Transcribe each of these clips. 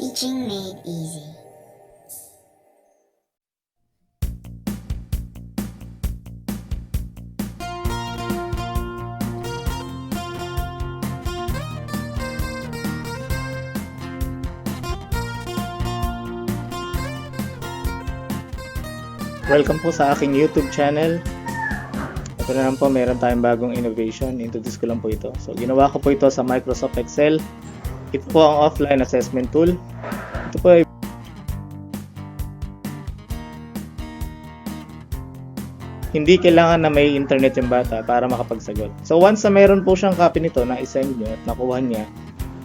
Teaching made easy. Welcome po sa aking YouTube channel. Ito na lang po, meron tayong bagong innovation. Introduce ko lang po ito. So, ginawa ko po ito sa Microsoft Excel. Ito po ang offline assessment tool. Ito po ay hindi kailangan na may internet yung bata para makapagsagot. So once na meron po siyang copy nito na isend nyo at nakuha niya,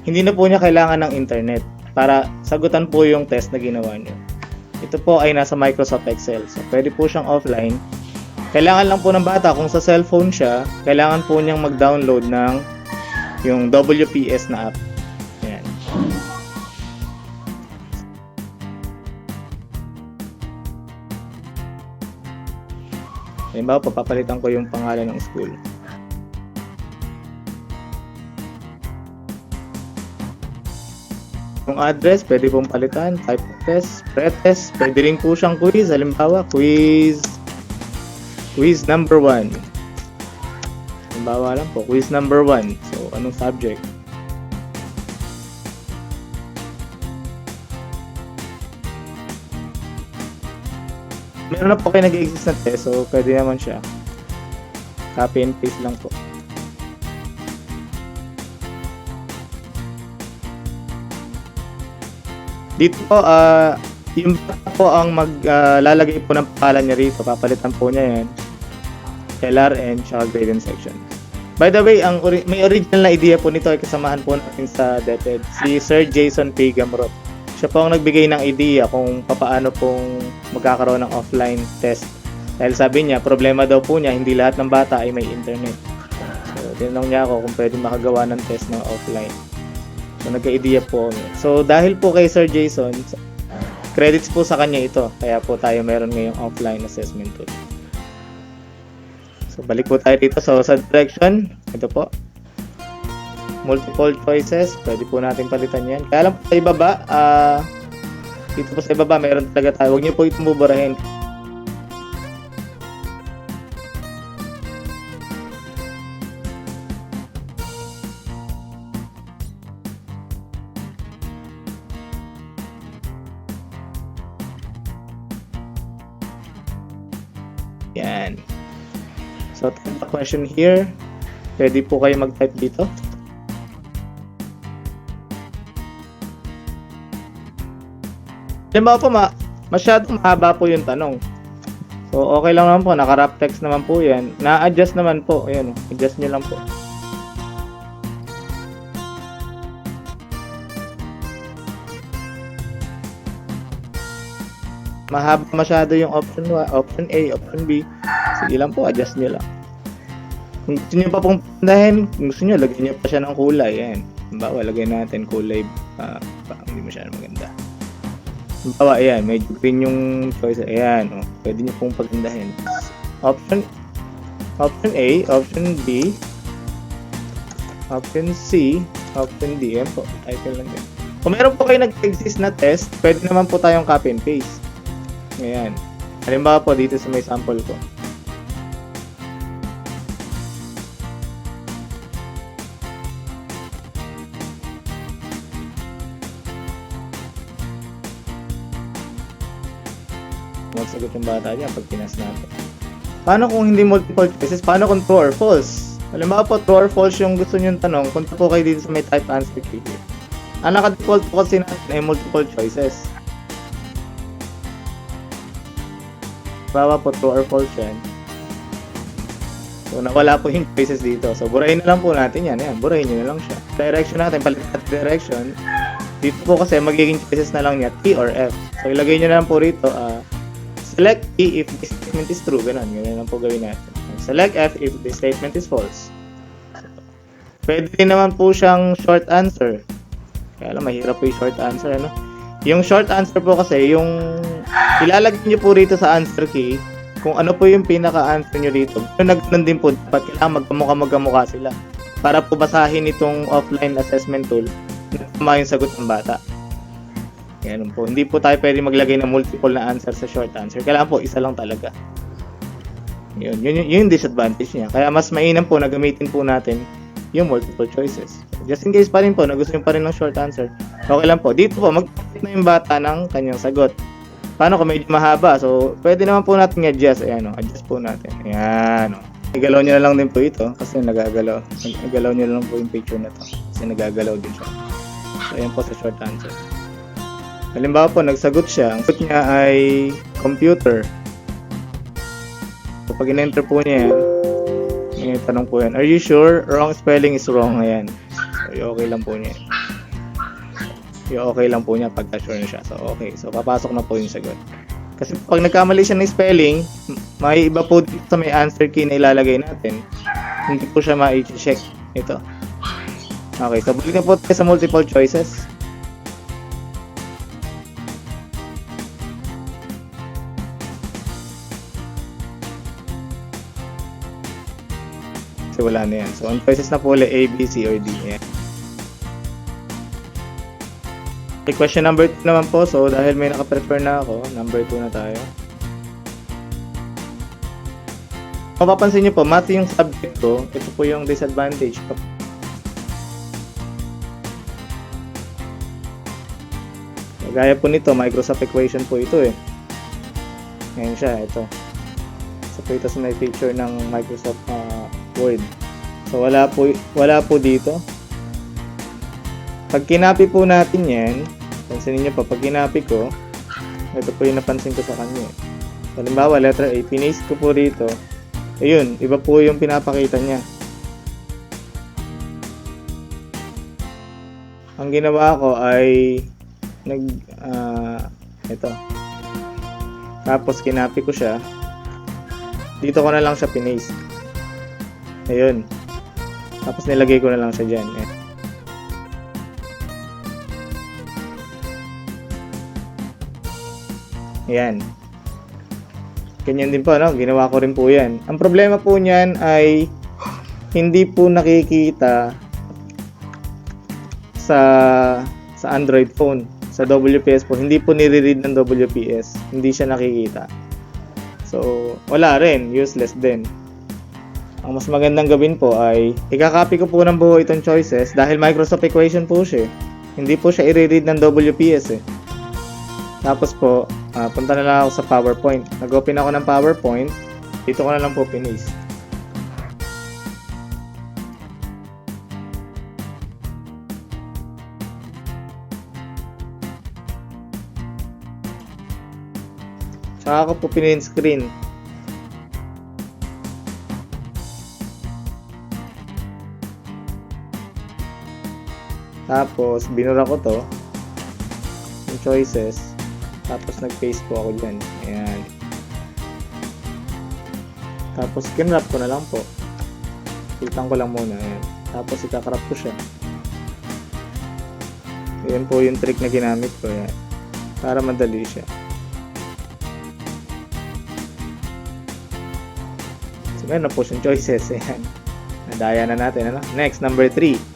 hindi na po niya kailangan ng internet para sagutan po yung test na ginawa niyo. Ito po ay nasa Microsoft Excel. So, pwede po siyang offline. Kailangan lang po ng bata, kung sa cellphone siya, kailangan po niyang mag-download ng yung WPS na app. Halimbawa, papapalitan ko yung pangalan ng school. Yung address, pwede pong palitan. Type of test, pretest, pwede rin po siyang quiz. Halimbawa, quiz, quiz number 1. Halimbawa lang po, quiz number 1. So, anong subject? Meron na po kayo nag-exist na test, so pwede naman siya. Copy and paste lang po. Dito po, ah, yung bata po ang maglalagay po ng pangalan niya rito. Papalitan po niya yan. LRN, tsaka grade and section. By the way, ang ori- may original na idea po nito ay kasamahan po natin sa DepEd, si Sir Jason P. Gamrot. Siya po ang nagbigay ng idea kung paano pong magkakaroon ng offline test. Dahil sabi niya, problema daw po niya, hindi lahat ng bata ay may internet. So, tinanong niya ako kung pwede makagawa ng test ng offline. So, nagka-idea po kami. So, dahil po kay Sir Jason, credits po sa kanya ito. Kaya po tayo meron ngayong offline assessment tool. So, balik po tayo dito. So, sa direction, ito po. Multiple choices. Pwede po natin palitan yan. Kaya lang po sa ibaba, ah, dito po sa ibaba, meron talaga tayo. Huwag niyo po itong buburahin. Yan. So, type the question here. Pwede po kayo mag-type dito. Halimbawa po, ma masyadong mahaba po yung tanong. So, okay lang naman po. Naka-wrap text naman po yan. Na-adjust naman po. Ayan, adjust nyo lang po. Mahaba masyado yung option 1, option A, option B. Sige lang po, adjust nyo lang. Kung gusto nyo pa pong pandahin, gusto nyo, lagyan nyo pa siya ng kulay. Ayan. Halimbawa, lagyan natin kulay, ah, pa, hindi masyado maganda. Halimbawa, ayan, medyo green yung choice. Ayan, oh, pwede nyo pong pagandahin. Option, option A, option B, option C, option D. Ayan po, title lang yan. Kung meron po kayo nag-exist na test, pwede naman po tayong copy and paste. Ayan. Halimbawa po dito sa may sample ko. Niya pag pinas natin. Paano kung hindi multiple choices? Paano kung true or false? Halimbawa po, true or false yung gusto nyo tanong, punta po kayo dito sa may type answer key. Ang naka-default po kasi natin ay multiple choices. Bawa po true or false yan. So, nawala po yung choices dito. So, burahin na lang po natin yan. Ayan, burahin nyo na lang siya. Direction natin, palit natin direction. Dito po kasi magiging choices na lang niya, T or F. So, ilagay nyo na lang po rito, ah, select T if the statement is true. Ganun, ganun lang po gawin natin. Select F if the statement is false. Pwede din naman po siyang short answer. Kaya lang, mahirap po yung short answer, ano? Yung short answer po kasi, yung ilalagay nyo po rito sa answer key, kung ano po yung pinaka-answer nyo dito. Yung nagtanan din po, dapat kailangan magkamukha-magkamukha sila. Para po basahin itong offline assessment tool na tama yung sagot ng bata. Ganun po. Hindi po tayo pwede maglagay ng multiple na answer sa short answer. Kailangan po isa lang talaga. Yun, yun, yun, yun yung disadvantage niya. Kaya mas mainam po na gamitin po natin yung multiple choices. Just in case pa rin po, na gusto nyo pa rin ng short answer, okay lang po. Dito po, mag na yung bata ng kanyang sagot. Paano kung medyo mahaba? So, pwede naman po natin i-adjust. Ayan, o, adjust po natin. Ayan, o. Igalaw nyo na lang din po ito kasi nagagalaw. Igalaw nyo na lang po yung picture na to kasi nagagalaw din siya. So, ayan po sa short answer. Halimbawa po, nagsagot siya. Ang sagot niya ay computer. So, pag in-enter po niya yan, may tanong po yan, are you sure? Wrong spelling is wrong. Ayan. So, okay lang po niya. Yung okay lang po niya pagka sure na siya. So, okay. So, papasok na po yung sagot. Kasi pag nagkamali siya ng spelling, may iba po dito sa may answer key na ilalagay natin. Hindi po siya ma-check. Ito. Okay. So, balik na po tayo sa multiple choices. Wala na yan. So, ang choices na po ulit A, B, C, or D. Ayan. Okay, question number 2 naman po. So, dahil may naka-prefer na ako, number 2 na tayo. Mapapansin niyo po, math yung subject ko. Ito po yung disadvantage. Gaya po nito, Microsoft equation po ito eh. Ngayon siya, ito. So, po ito sa may picture ng Microsoft ah, Word. So, wala po, wala po dito. Pag kinapi po natin yan, pansin niyo pa, pag kinapi ko, ito po yung napansin ko sa kanya. eh. Halimbawa, letter A, pinis ko po rito. Ayun, iba po yung pinapakita niya. Ang ginawa ko ay nag ah, ito. Tapos kinapi ko siya. Dito ko na lang siya pinis. Ayun. Tapos nilagay ko na lang siya dyan. Ayan. Ayan. Ganyan din po, no? Ginawa ko rin po yan. Ang problema po niyan ay hindi po nakikita sa sa Android phone. Sa WPS po, hindi po nire-read ng WPS. Hindi siya nakikita. So, wala rin. Useless din. Ang mas magandang gawin po ay ikakopy ko po ng buo itong choices dahil Microsoft equation po siya. eh. Hindi po siya i-read ng WPS eh. Tapos po, ah, punta na lang ako sa PowerPoint. Nag-open ako ng PowerPoint. Dito ko na lang po pinis. Tsaka ako po pinin screen. Tapos, binura ko to. Yung choices. Tapos, nag-paste po ako dyan. Ayan. Tapos, kinrap ko na lang po. Piltan ko lang muna. Ayan. Tapos, ikakrap ko siya. Ayan po yung trick na ginamit ko. Ayan. Para madali siya. So, meron na po siyang choices. Ayan. Nadaya na natin. Ano? Next, number 3.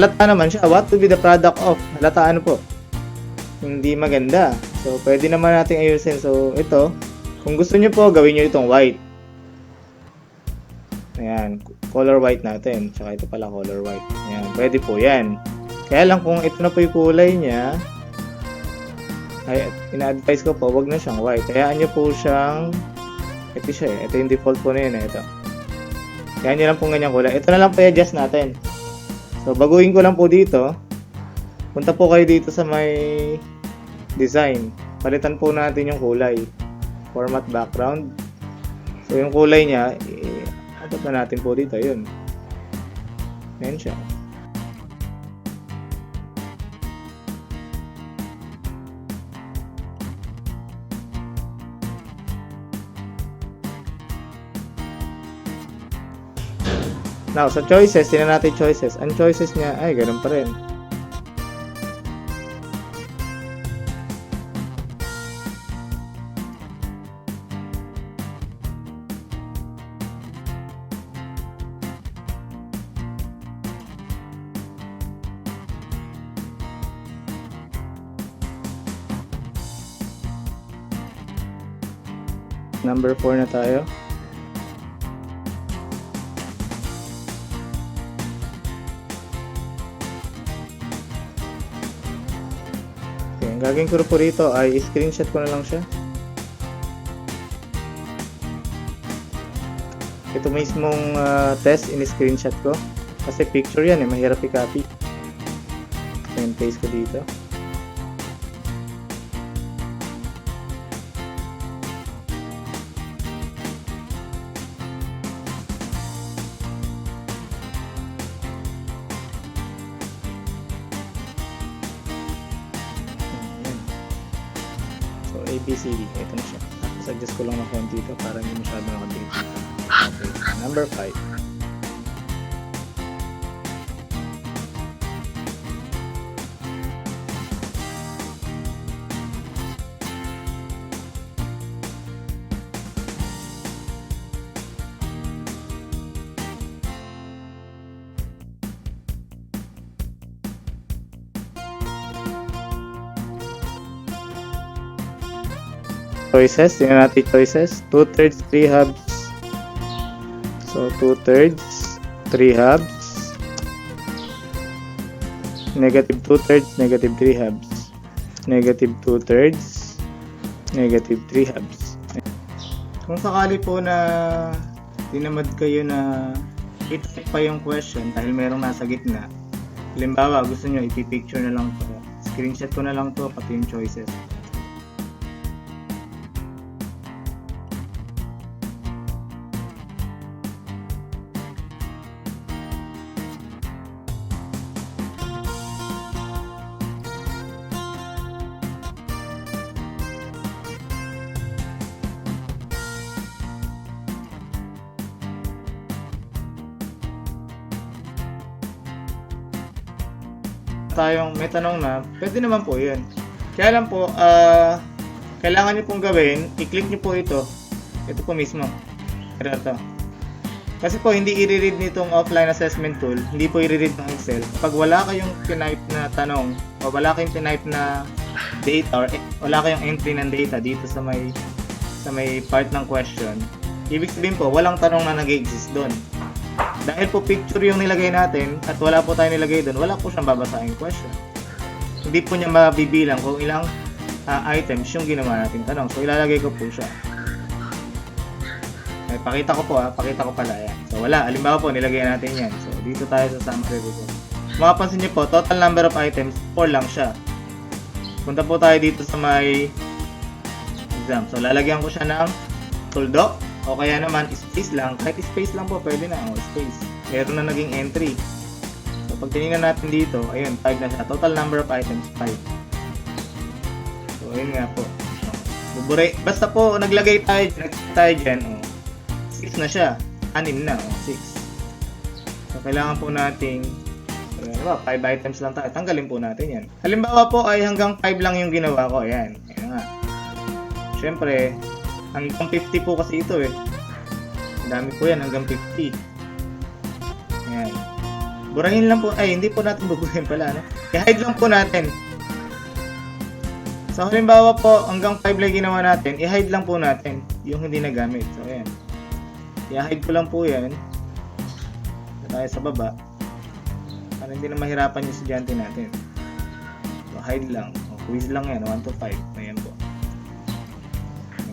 Halata naman siya. What to be the product of? Halata ano po? Hindi maganda. So, pwede naman nating ayusin. So, ito. Kung gusto nyo po, gawin nyo itong white. Ayan. Color white natin. Tsaka ito pala color white. Ayan. Pwede po yan. Kaya lang kung ito na po yung kulay niya, ay, ina-advise ko po, wag na siyang white. Hayaan nyo po siyang, ito siya eh. Ito yung default po na yun eh. Ito. Kaya nyo lang po ganyan kulay. Ito na lang po i-adjust natin. So, baguhin ko lang po dito. Punta po kayo dito sa may design. Palitan po natin yung kulay. Format background. So, yung kulay niya, i-adopt na natin po dito. Yun. Ayan siya. Now, sa choices, tingnan natin choices. Ang choices niya, ay, ganun pa rin. Number 4 na tayo. Okay, ang gagawin ko po rito ay screenshot ko na lang siya. Ito mismong ah, test in-screenshot ko. Kasi picture yan eh, mahirap i-copy. And paste ko dito. ABCD. Ito na siya. Tapos, ko lang ng konti ito para hindi masyado nakabit. Okay. Number 5. Choices. Tingnan natin choices. 2 thirds, 3 halves. So, 2 thirds, 3 halves. Negative 2 thirds, negative 3 halves. Negative 2 thirds, negative 3 halves. Kung sakali po na dinamad kayo na i-type pa yung question dahil merong nasa gitna. Halimbawa, gusto nyo ipipicture na lang to. Screenshot ko na lang to pati yung choices. Tayong may tanong na, pwede naman po yun. Kaya lang po, ah, kailangan nyo pong gawin, i-click nyo po ito. Ito po mismo. Ito, ito. Kasi po, hindi i-read nitong offline assessment tool, hindi po i-read ng Excel. Pag wala kayong tinype na tanong, o wala kayong tinype na data, or wala kayong entry ng data dito sa may sa may part ng question, ibig sabihin po, walang tanong na nag-exist doon. Dahil po picture yung nilagay natin at wala po tayo nilagay doon, wala po siyang babasahin question. Hindi po niya mabibilang kung ilang ah, items yung ginawa natin tanong. So ilalagay ko po siya. Ay, pakita ko po ha, pakita ko pala yan. So wala, halimbawa po nilagay natin yan. So dito tayo sa summary result. Mapapansin niyo po, total number of items, 4 lang siya. Punta po tayo dito sa may exam. So lalagyan ko siya ng tuldo o kaya naman space lang. Kahit space lang po, pwede na. O, space. Meron na naging entry. So pag tinignan natin dito, ayun, 5 na siya. Total number of items, 5. So ayun nga po. Bubure. Basta po, naglagay tayo, naglagay tayo dyan, o, 6 na siya. 6 na, o, 6. So kailangan po nating Halimbawa, 5 items lang tayo. Tanggalin po natin yan. Halimbawa po ay hanggang 5 lang yung ginawa ko. Ayan. Ayan nga. Siyempre, hanggang 50 po kasi ito eh. Ang dami po yan, hanggang 50. Ayan. Burahin lang po, ay hindi po natin buburahin pala, no? I-hide lang po natin. So, halimbawa po, hanggang 5 lang ginawa natin, i-hide lang po natin yung hindi nagamit. So, ayan. I-hide ko lang po yan. Ito tayo sa baba. Para hindi na mahirapan yung estudyante natin. So, hide lang. O, quiz lang yan, 1 to 5.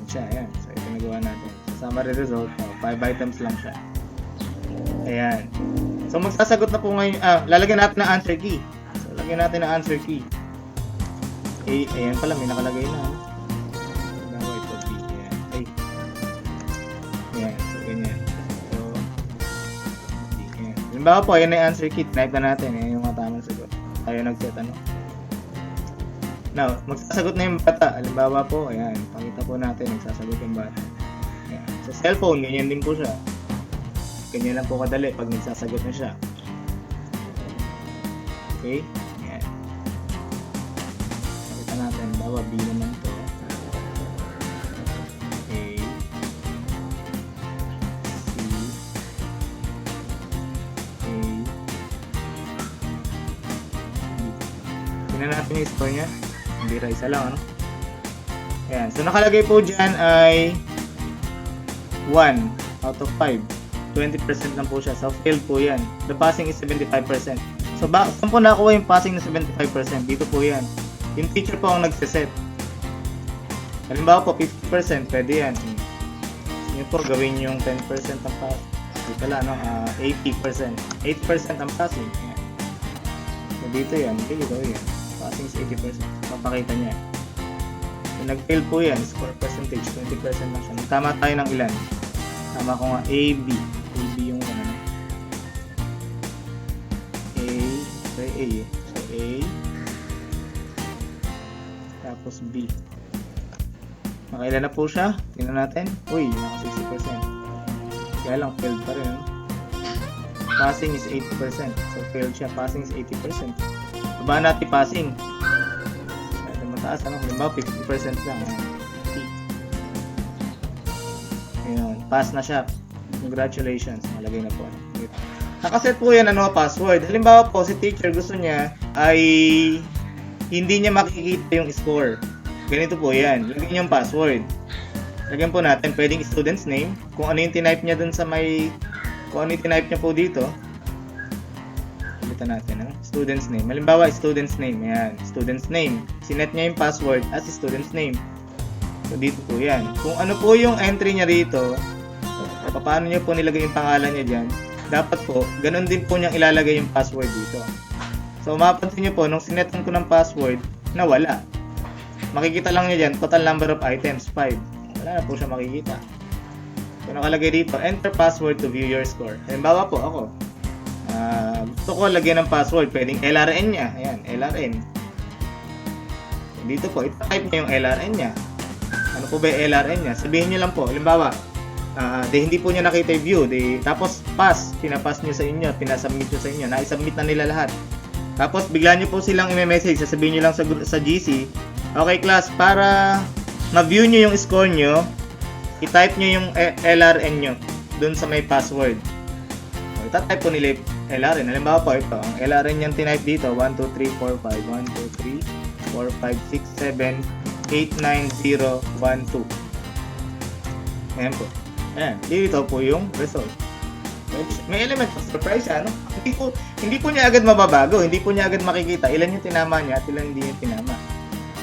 Siya, ayan. So, ito nagawa natin. Sa summary result, 5 items lang siya. Ayan. So, magsasagot na po ngayon, ah, lalagyan natin ng answer key. So, lagyan natin ng answer key. A, ayan pala, may nakalagay na. ano? Halimbawa, ito, B. Ayan. Ay. Ayan, so, ganyan. So, Ayan. Halimbawa po, ayan na yung answer key. Type na natin. Ayan yung mga tamang sagot. Tayo nag-set ano. Now, magsasagot na yung bata. Halimbawa po, ayan. Pakita po natin. Nagsasagot yung bata. Ayan. Sa cellphone, ganyan din po siya. Ganyan lang po kadali pag nagsasagot na siya. Okay? Yan. Pakita natin. Bawa B naman to. A. C. A. B. Tingnan natin yung score niya. Hindi ra isa lang, ano? Ayan. So, nakalagay po dyan ay 1 out of 5. 20% lang po siya. So, failed po yan. The passing is 75%. So, ba saan po nakuha yung passing na 75%? Dito po yan. Yung teacher po ang nagsiset. Halimbawa po, 50%, pwede yan. Yun po, gawin yung 10% ang pass. Dito lang, no? Ah, 80%. 8% ang passing. Ayan. So, dito yan. Gawin yan. Passing is 80%. Mapakita niya. So, nag-fail po yan. Score percentage, 20% lang siya. Tama tayo ng ilan? Tama ko nga, A, B. A, B yung ano. A, sorry, A eh. So, A. Tapos B. Nakailan na po siya? Tingnan natin. Uy, naka 60%. Kaya lang, failed pa rin. Passing is 80%. So, failed siya. Passing is 80%. Baba natin passing. Mataas. Ano? Halimbawa, 50% lang. Ayan. T. Ayun. Pass na siya. Congratulations. Malagay na po. Nakaset po yan ano, password. Halimbawa po, si teacher gusto niya ay hindi niya makikita yung score. Ganito po yan. Lagyan niyo yung password. Lagyan po natin, pwedeng student's name. Kung ano yung tinype niya dun sa may... Kung ano yung tinype niya po dito. Ulitan natin, no? Student's name. Halimbawa, student's name. Ayan. Student's name. Sinet niya yung password as student's name. So, dito po yan. Kung ano po yung entry niya rito, paano niyo po nilagay yung pangalan niya dyan, dapat po, ganun din po niyang ilalagay yung password dito. So, mapapansin niyo po, nung sinetan ko ng password, nawala. Makikita lang niya dyan, total number of items, 5. Wala na po siya makikita. So, nakalagay dito, enter password to view your score. Halimbawa po, ako, gusto ko lagyan ng password, pwedeng LRN niya. Ayan, LRN. Dito po, itatype niya yung LRN niya. Ano po ba yung LRN niya? Sabihin niyo lang po, halimbawa, ah de hindi po niya nakita yung view, de, tapos pass, pinapass niyo sa inyo, pinasubmit niyo sa inyo, na-submit na nila lahat. Tapos bigla niyo po silang i-message, sasabihin niyo lang sa, sa GC, okay class, para ma-view niyo yung score niyo, i-type niyo yung E- LRN niyo dun sa may password. O, itatype po nila LRN. Halimbawa po ito, ang LRN niyang tinype dito, 1, 2, 3, 4, 5, 1, 2, 3, 4, 5, 6, 7, 8, 9, 0, 1, 2. Ayan po. Ayan, dito po yung result. May- element of surprise ano? Hindi po hindi po niya agad mababago, hindi po niya agad makikita ilan yung tinama niya at ilan hindi yung tinama.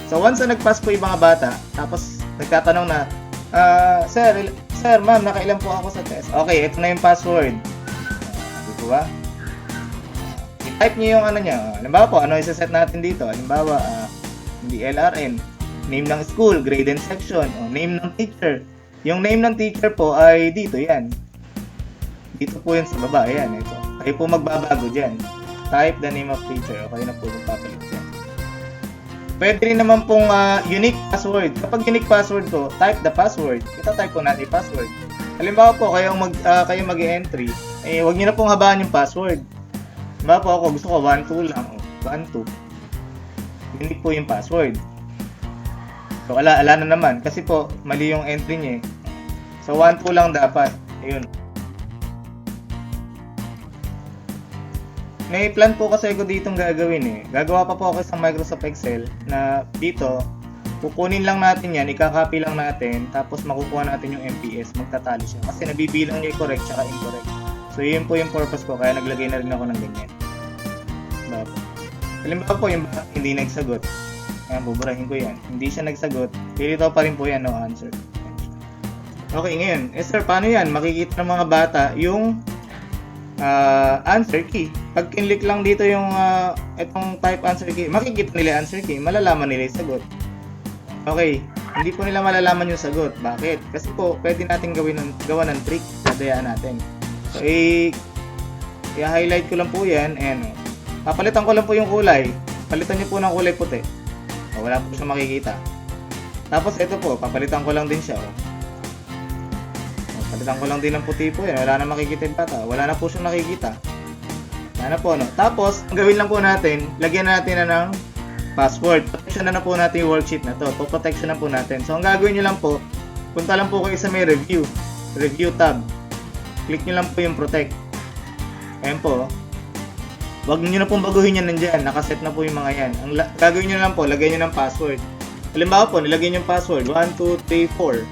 So once na nag-pass po yung mga bata, tapos nagtatanong na, ah, sir, sir, ma'am, nakailan po ako sa test? Okay, ito na yung password. Di ba? I-type niyo yung ano. Ah, Halimbawa po, ano isa-set natin dito? Halimbawa, ah, hindi LRN, name ng school, grade and section, o name ng teacher. Yung name ng teacher po ay dito yan. Dito po yun sa baba. Ayan, ito. Kayo po magbabago dyan. Type the name of teacher. Okay na po kung papalit dyan. Pwede rin naman pong ah, unique password. Kapag unique password ko, type the password. Ita-type po natin yung password. Halimbawa po, kayo mag, ah, kayo mag-entry, eh, wag niyo na pong habaan yung password. Halimbawa po ako, gusto ko 1-2 lang. Oh, 1-2. Unique po yung password. So, ala, ala na naman. Kasi po, mali yung entry niya eh. So, 1-2 lang dapat. Ayun. May plan po kasi ako ditong gagawin eh. Gagawa pa po ako sa Microsoft Excel na dito, kukunin lang natin yan, ikakopy lang natin, tapos makukuha natin yung MPS, magtatali siya. Kasi nabibilang niya correct tsaka incorrect. So yun po yung purpose ko, kaya naglagay na rin ako ng ganyan. Diba po? Halimbawa po yung hindi nagsagot. Ayan, buburahin ko yan. Hindi siya nagsagot, pilito pa rin po yan, no answer. Okay, ngayon, eh sir, paano yan? Makikita ng mga bata yung ah, answer key. Pag kinlik lang dito yung ah, itong type answer key, makikita nila answer key, malalaman nila yung sagot. Okay, hindi po nila malalaman yung sagot. Bakit? Kasi po, pwede natin gawin ng, gawa ng trick, dadayaan natin. So, i- i-highlight ko lang po yan, and papalitan ko lang po yung kulay. Palitan niyo po ng kulay puti. O, wala po siya makikita. Tapos ito po, papalitan ko lang din siya. O, Palitan ko lang din ng puti po yan. Wala na makikita yung bata. Wala na po siyang nakikita. Na po, no? Tapos, ang gawin lang po natin, lagyan natin na ng password. Protection na na po natin yung worksheet na to. To protection na po natin. So, ang gagawin nyo lang po, punta lang po kayo sa may review. Review tab. Click nyo lang po yung protect. Ayan po. oh. Huwag nyo na pong baguhin yan nandyan. Nakaset na po yung mga yan. Ang gagawin nyo lang po, lagyan nyo ng password. Halimbawa po, nilagyan yung password. 1, 2, 3, 4.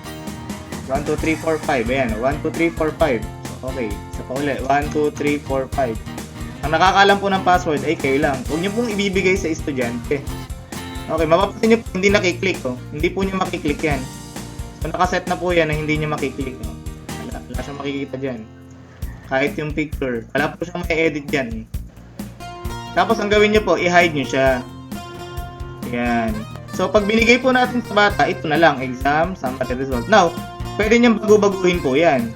1, 2, 3, 4, 5. Ayan, 1, 2, 3, 4, 5. Okay, isa pa ulit. 1, 2, 3, 4, 5. Ang nakakalam po ng password ay kayo lang. Huwag nyo pong ibibigay sa estudyante. Okay, mapapansin nyo po, hindi nakiklik. Oh. Hindi po nyo makiklik yan. So, nakaset na po yan na hindi nyo makiklik. Oh. Wala, siyang makikita dyan. Kahit yung picture. Wala po siyang may edit dyan. Tapos, ang gawin nyo po, i-hide nyo siya. Yan. So, pag binigay po natin sa bata, ito na lang, exam, summary result. Now, pwede niyang bago-baguhin po yan.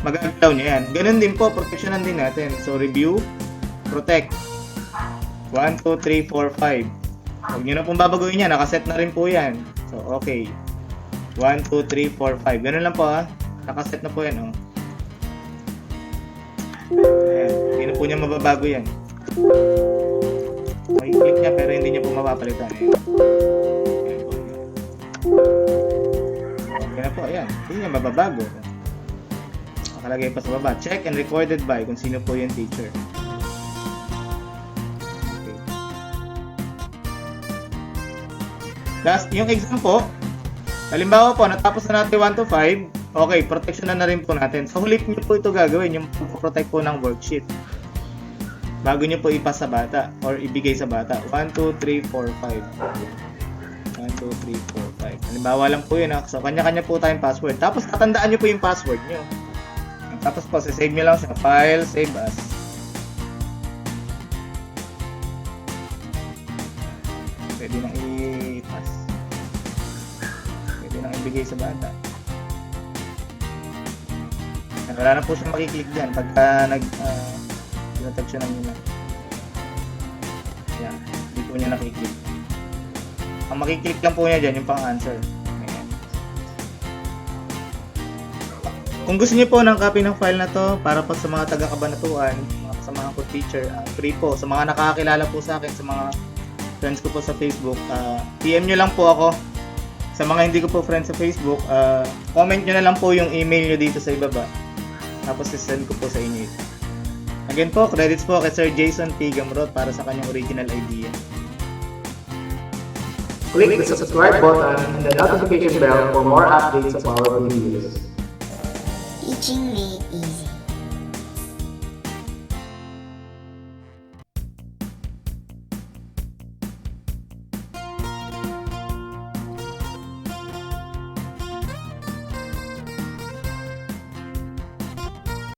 Magagalaw niya yan. Ganun din po, protectionan din natin. So, review, protect. 1, 2, 3, 4, 5. Huwag niyo na pong babaguhin yan. Nakaset na rin po yan. So, okay. 1, 2, 3, 4, 5. Ganun lang po ha. Nakaset na po yan. Oh. Ayan. Hindi na po niya mababago yan. May-click niya pero hindi niya po mapapalitan. Ayan. Ayan po, ayan. Hindi niya mababago. Nakalagay pa sa baba. Check and recorded by kung sino po yung teacher. Okay. Last, yung exam po, halimbawa po, natapos na natin 1 to 5, okay, protection na na rin po natin. So, huli niyo po ito gagawin, yung protect po ng worksheet. Bago niyo po ipas sa bata or ibigay sa bata. 1, 2, 3, 4, 5. 1, 2, 3, 4, 5. Halimbawa lang po yun ha. So, kanya-kanya po tayong password. Tapos, tatandaan niyo po yung password niyo. Tapos po, save niyo lang siya. File, save as. Pwede nang i-pass. Pwede nang ibigay sa bata. Wala na po siya makiklik dyan pagka nag uh, tinatouch siya ng yun. Yan. Hindi po niya nakiklik. Ang makiklik lang po niya dyan yung pang-answer. Kung gusto niyo po ng copy ng file na to para pa sa mga taga-kabanatuan, mga kasamahan ko teacher, ah, free po. Sa mga nakakakilala po sa akin, sa mga friends ko po sa Facebook, ah, PM nyo lang po ako. Sa mga hindi ko po friends sa Facebook, ah, comment nyo na lang po yung email nyo dito sa ibaba. Tapos send ko po sa inyo ito. Again po, credits po kay Sir Jason P. Gamrot para sa kanyang original idea. Click the subscribe button and the notification bell for more updates of our videos. Teaching easy.